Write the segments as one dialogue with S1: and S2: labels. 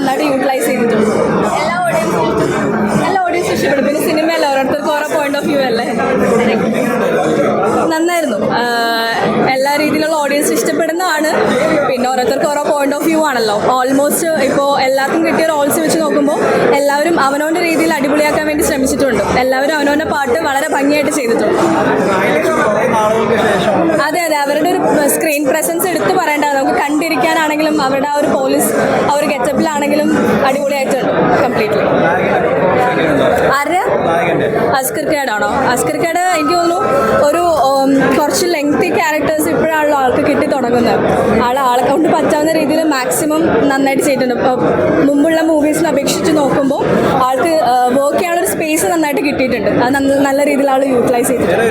S1: നന്നായിട്ട് യൂട്ടിലൈസ് ചെയ്തിട്ടുണ്ട്. എല്ലാ ഓഡിയൻസും എല്ലാ ഓഡിയൻസും ഇഷ്ടപ്പെടും പിന്നെ സിനിമയല്ല ഓരോരുത്തർക്ക് ഓരോ പോയിന്റ് ഓഫ് വ്യൂ അല്ലേ? നന്നായിരുന്നു. എല്ലാ രീതിയിലുള്ള ഓഡിയൻസ് ഇഷ്ടപ്പെടുന്നതാണ്. പിന്നെ ഓരോരുത്തർക്ക് ഓരോ പോയിന്റ് ഓഫ് വ്യൂ ആണല്ലോ. ഓൾമോസ്റ്റ് ഇപ്പോൾ എല്ലാവർക്കും കിട്ടിയ റോൾസ് വെച്ച് നോക്കുമ്പോൾ എല്ലാവരും അവനവന്റെ രീതിയിൽ അടിപൊളിയാക്കാൻ വേണ്ടി ശ്രമിച്ചിട്ടുണ്ട്. എല്ലാവരും അവനവന്റെ പാട്ട് വളരെ ഭംഗിയായിട്ട് ചെയ്തിട്ടുണ്ട്. അതെ അവരുടെ ഒരു സ്ക്രീൻ പ്രസൻസ് എടുത്തു പറയേണ്ടത് നമുക്ക് കണ്ടിരിക്കാനാണെങ്കിലും അവരുടെ ആ ഒരു പോലീസ് ആ ഒരു ഗെറ്റപ്പിലാണെങ്കിലും അടിപൊളിയായിട്ടുണ്ട് കംപ്ലീറ്റ്ലി അസ്കർ കേഡാണോ അസ്കർ കേട് എനിക്ക് തോന്നുന്നു ഒരു കുറച്ച് ലെങ്തി ക്യാരക്ടേഴ്സ് ഇപ്പോഴാണല്ലോ ആൾക്ക് കിട്ടി തുടങ്ങുന്നത്. ആൾ ആളെ കൊണ്ട് പറ്റാവുന്ന രീതിയിൽ മാക്സിമം നന്നായിട്ട് ചെയ്തിട്ടുണ്ട്. ഇപ്പോൾ മുമ്പുള്ള മൂവീസിനെ അപേക്ഷിച്ച് നോക്കുമ്പോൾ ആൾക്ക് വർക്ക് ചെയ്യാനുള്ള ഒരു സ്പേസ് നന്നായിട്ട് കിട്ടിയിട്ടുണ്ട്. അത് നല്ല രീതിയിൽ ആൾ യൂട്ടിലൈസ് ചെയ്തിട്ടുണ്ട്.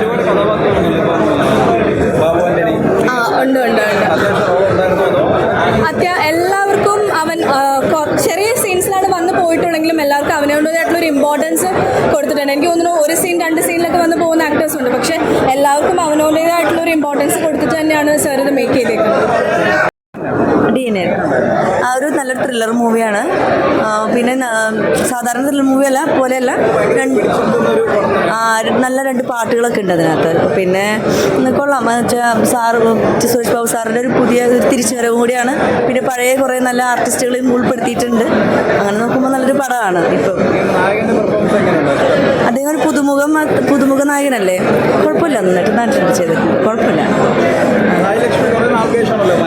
S1: ആ ഉണ്ട് ഉണ്ട് ഉണ്ട്. അത്യാ എല്ലാവർക്കും അവൻ ചെറിയ സീൻസിലാണ് വന്ന് പോയിട്ടുണ്ടെങ്കിലും എല്ലാവർക്കും അവനവന്റെതായിട്ടുള്ള ഒരു ഇമ്പോർട്ടൻസ് കൊടുത്തിട്ടുണ്ട്. എനിക്ക് തോന്നുന്നു ഒരു സീൻ രണ്ട് സീനിലൊക്കെ വന്ന് പോകുന്ന ആക്ടേഴ്സ് ഉണ്ട്. പക്ഷേ എല്ലാവർക്കും അവനോടേതായിട്ടുള്ള ഒരു ഇമ്പോർട്ടൻസ് കൊടുത്തിട്ട് തന്നെയാണ് സാർ ഇത് മേക്ക് ചെയ്തേക്കുന്നത്.
S2: ഡി ചെയ്യുന്നതായിരുന്നു ആ ഒരു നല്ല ത്രില്ലർ മൂവിയാണ് പിന്നെ സാധാരണ ത്രില്ലർ മൂവിയല്ല പോലെയല്ല രണ്ട് നല്ല രണ്ട് പാട്ടുകളൊക്കെ ഉണ്ട് അതിനകത്ത്. പിന്നെ കൊള്ളാം. വെച്ചാൽ സാറ് സുരേഷ് ബാബു സാറിന്റെ ഒരു പുതിയ ഒരു തിരിച്ചുവരവും കൂടിയാണ്. പിന്നെ പഴയ കുറേ നല്ല ആർട്ടിസ്റ്റുകളെയും ഉൾപ്പെടുത്തിയിട്ടുണ്ട്. അങ്ങനെ നോക്കുമ്പോൾ നല്ലൊരു പടമാണ് ഇപ്പം. അദ്ദേഹം ഒരു പുതുമുഖം പുതുമുഖ നായകനല്ലേ? കുഴപ്പമില്ല നന്നായിട്ട് നാട്ടിൽ ചെയ്തിട്ടുണ്ട് കുഴപ്പമില്ല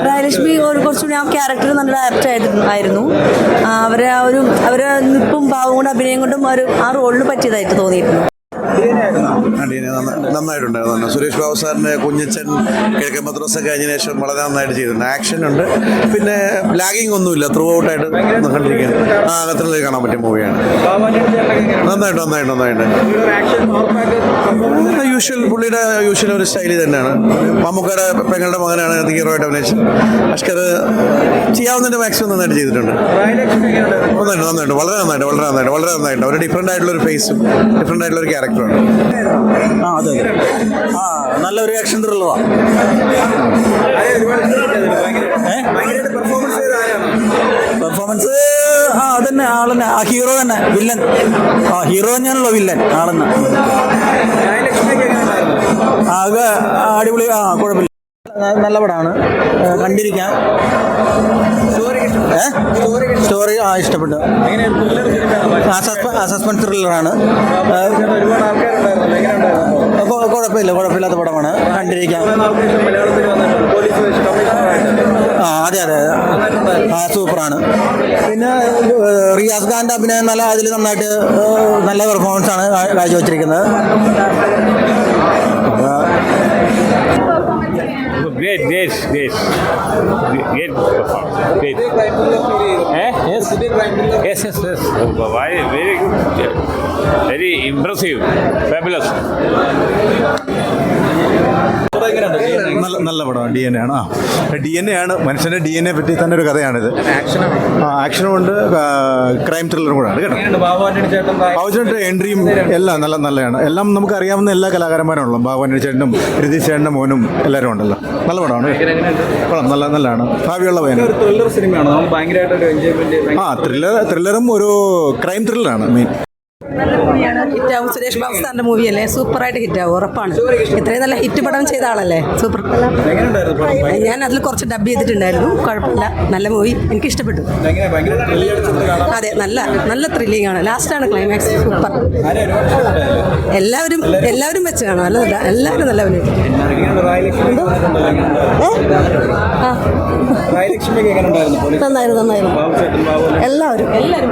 S2: രാജലക്ഷ്മി ഒരു കുറച്ചുകൂടി ആ ക്യാരക്ടർ നല്ല ആപ്റ്റ് ആയിരുന്നു. അവരെ ആ ഒരു അവരെ നിപ്പും ഭാവവും കൊണ്ട് അഭിനയം കൊണ്ടും ആ റോളിന് പറ്റിയതായിട്ട് തോന്നിയിരുന്നു.
S3: നന്നായിട്ടുണ്ടായിരുന്നു നന്നായി. സുരേഷ് ബാബു സാറിന്റെ കുഞ്ഞച്ചൻ കിഴക്കൻ മദ്രസ അതിന് ശേഷം വളരെ നന്നായിട്ട് ചെയ്തിട്ടുണ്ട്. ആക്ഷൻ ഉണ്ട്. പിന്നെ ലാഗിങ് ഒന്നുമില്ല. ത്രൂ ഔട്ടായിട്ട് കണ്ടിരിക്കുകയാണ് ആ അകത്തിൽ കാണാൻ പറ്റിയ മൂവിയാണ്. നന്നായിട്ട് നന്നായിട്ട് നന്നായിട്ട്. യൂഷ്വൽ പുള്ളിയുടെ യൂഷ്വൽ ഒരു സ്റ്റൈലിൽ തന്നെയാണ്. മമ്മൂക്കയുടെ പെങ്ങളുടെ മകനാണ് ഹീറോ ആയിട്ട് അഭിനയിച്ചത്. അഷ്കർ ചെയ്യാവുന്നതിന്റെ മാക്സിമം നന്നായിട്ട് ചെയ്തിട്ടുണ്ട്. നന്നായിട്ട് നന്നായിട്ട് വളരെ നന്നായിട്ട് വളരെ നന്നായിട്ട് വളരെ നന്നായിട്ട്. ഒരു ഡിഫറെന്റ് ആയിട്ടുള്ള ഒരു ഫേസും ഡിഫറെന്റ് ആയിട്ടുള്ള ഒരു ക്യാരക്ടറാണ്
S4: ആ അതെ അതെ. ആ നല്ല ഒരു ആക്ഷൻ ത്രില്ലറാണ് പെർഫോമൻസ് ആ അതന്നെ ആളെന്നെ. ആ ഹീറോ തന്നെ വില്ലൻ ആ ഹീറോ തന്നെയാണല്ലോ വില്ലൻ ആളെന്നെ. ആകെ അടിപൊളി ആ കുഴപ്പമില്ല. നല്ല പടമാണ് കണ്ടിരിക്കാം. സ്റ്റോറി ആ ഇഷ്ടപ്പെട്ടു. സസ്പെൻസ് ത്രില്ലറാണ്. കുഴപ്പമില്ല കുഴപ്പമില്ലാത്ത പടമാണ്. കണ്ടിരിക്കാം. ആ അതെ അതെ ആ സൂപ്പറാണ്. പിന്നെ റിയാസ് ഖാന്റെ അഭിനയം നല്ല അതിൽ നന്നായിട്ട് നല്ല പെർഫോമൻസ് ആണ് കാഴ്ചവെച്ചിരിക്കുന്നത്
S5: Great, great, great. Great performance. Great. Eh? Yes. Yes, yes, yes. Very, Very good. Very impressive. Fabulous.
S6: നല്ല നല്ല പടമാണ്. ഡി എൻ എ ആണ്. ആ. ഡി എൻ എ ആണ്. മനുഷ്യന്റെ ഡി എൻ എ പറ്റി തന്നെ ഒരു കഥയാണിത്. ആ ആക്ഷനും ഉണ്ട് ക്രൈം ത്രില്ലറും കൂടെ ആണ് കേട്ടോ. ബാബുചേട്ടന്റെ എൻട്രിയും എല്ലാം നല്ല നല്ലതാണ്. എല്ലാം നമുക്ക് അറിയാവുന്ന എല്ലാ കലാകാരന്മാരാണല്ലോ ബാബു ചേട്ടനും രതീഷ് ചേട്ടന്റെ മോനും എല്ലാവരും ഉണ്ടല്ലോ. നല്ല പടമാണ്. പടം നല്ല നല്ലതാണ്. ഭാവിയുള്ള പയ്യനാണ്. ആ ത്രില്ലർ ത്രില്ലറും ഒരു ക്രൈം ത്രില്ലറാണ് മെയിൻ
S2: ഹിറ്റാവും സുരേഷ് ബാബു സാറിന്റെ മൂവിയല്ലേ? സൂപ്പറായിട്ട് ഹിറ്റാവും ഉറപ്പാണ്. ഇത്രയും നല്ല ഹിറ്റ് പടം ചെയ്ത ആളല്ലേ? സൂപ്പർ. ഞാൻ അതിൽ കുറച്ച് ഡബ് ചെയ്തിട്ടുണ്ടായിരുന്നു. കുഴപ്പമില്ല. നല്ല മൂവി. എനിക്ക് ഇഷ്ടപ്പെട്ടു. അതെ നല്ല നല്ല ത്രില്ലിംഗ് ആണ്. ലാസ്റ്റാണ് ക്ലൈമാക്സ് സൂപ്പർ. എല്ലാവരും എല്ലാവരും വെച്ച് കാണാം. നല്ല എല്ലാവരും നല്ല അഭിനയം നന്നായിരുന്നു നന്നായിരുന്നു. എല്ലാവരും എല്ലാവരും